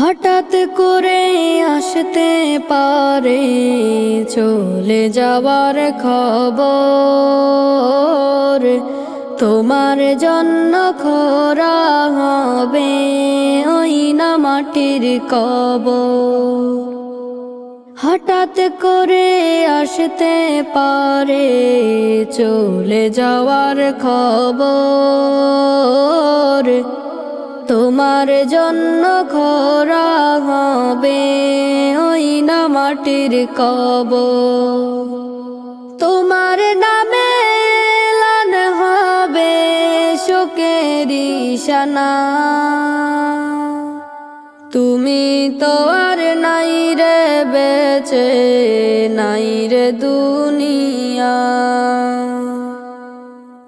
হঠাৎ করে আসতে পারে চলে যাওয়ার খবর। তোমার জন্য খরা হবে ওই না মাটির কব হঠাৎ করে আসতে পারে চলে যাওয়ার খবর। তোমার জন্য খরা হবে ওই না মাটির কব তোমার নামে লান হবে শোকেরি সানা তুমি তো আর নাই রে, বেচে নাই রে দুনিয়া।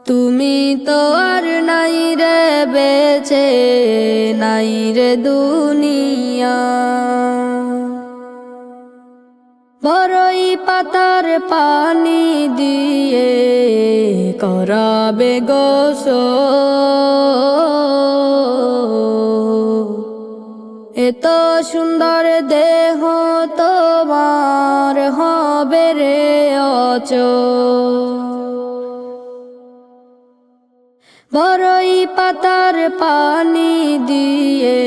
তুমি তো আর নাই রে, বেচে নাই রে দুনিয়া। বড়ই পাতার পানি দিয়ে করাবে গোস এত সুন্দর দেহ তোমার হবে রে অচ বড়ই পাতার পানি দিয়ে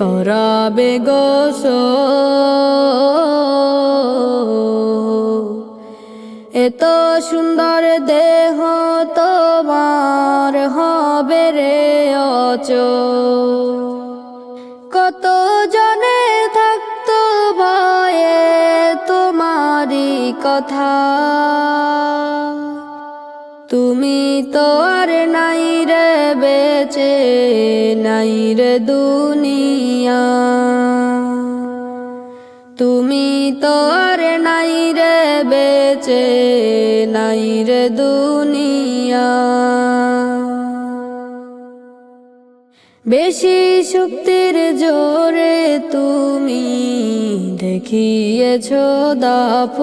করাবে গোস এত সুন্দর দেহ তোমার হবে রে অচ কত জনে থাকতো ভয়ে তোমারই কথা। তুমি তো আর নাই রে, বেচে নাই রে দুনিয়া। তুমি তো আর নাই রে, বেচে নাই রে দুনিয়া। বেশি শক্তির জোরে তুমি দেখিয়েছ দাফ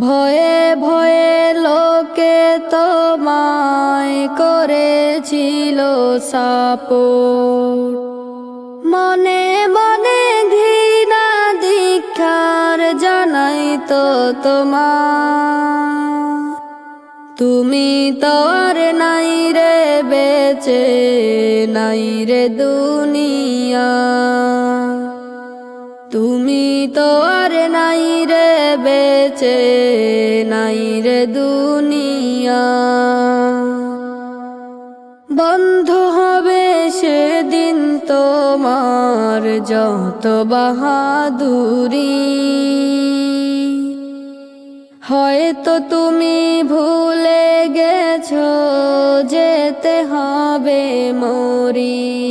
ভয়ে ভয়ে লোকে তোমায় করেছিল সাপ মনে মনে ঘৃণা দীক্ষার জানাই তো তোমার তুমি তো আর নাই রে, বেচে নাই রে দুনিয়া। তুমি তো আর বেচে নাই রে দুনিয়া। বন্ধ হবে সেদিন তোমার যত বাহাদুরি। হয়তো তুমি ভুলে গেছো, যেতে হবে মরি।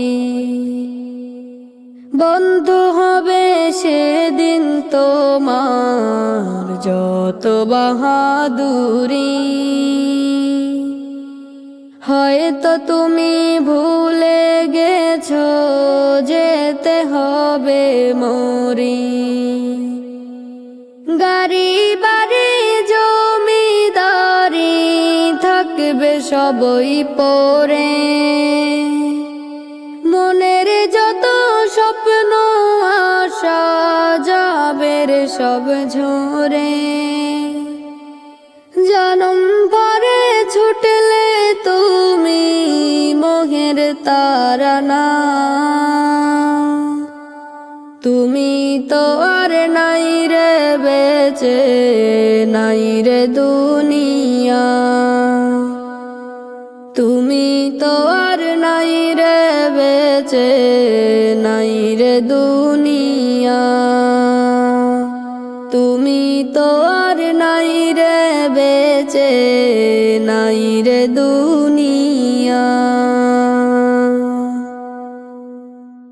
বন্ধ হবে সেদিন তোমার যত বাহাদুরি। হয়তো তুমি ভুলে গেছো যেতে হবে মরি। গাড়ি, বাড়ি, জমিদারি থাকবে সবই পরে। মনের যত স্বপ্ন আশা যাবে রে সব ঝরে। জনম পরে ছুটলে তুমি মোহের তারানা তুমি তো আর নাই রে, বেচে নাই রে দুনিয়া। দুনিয়া। তুমি তোর নাই রে বেচে নাই রে দুনিয়া।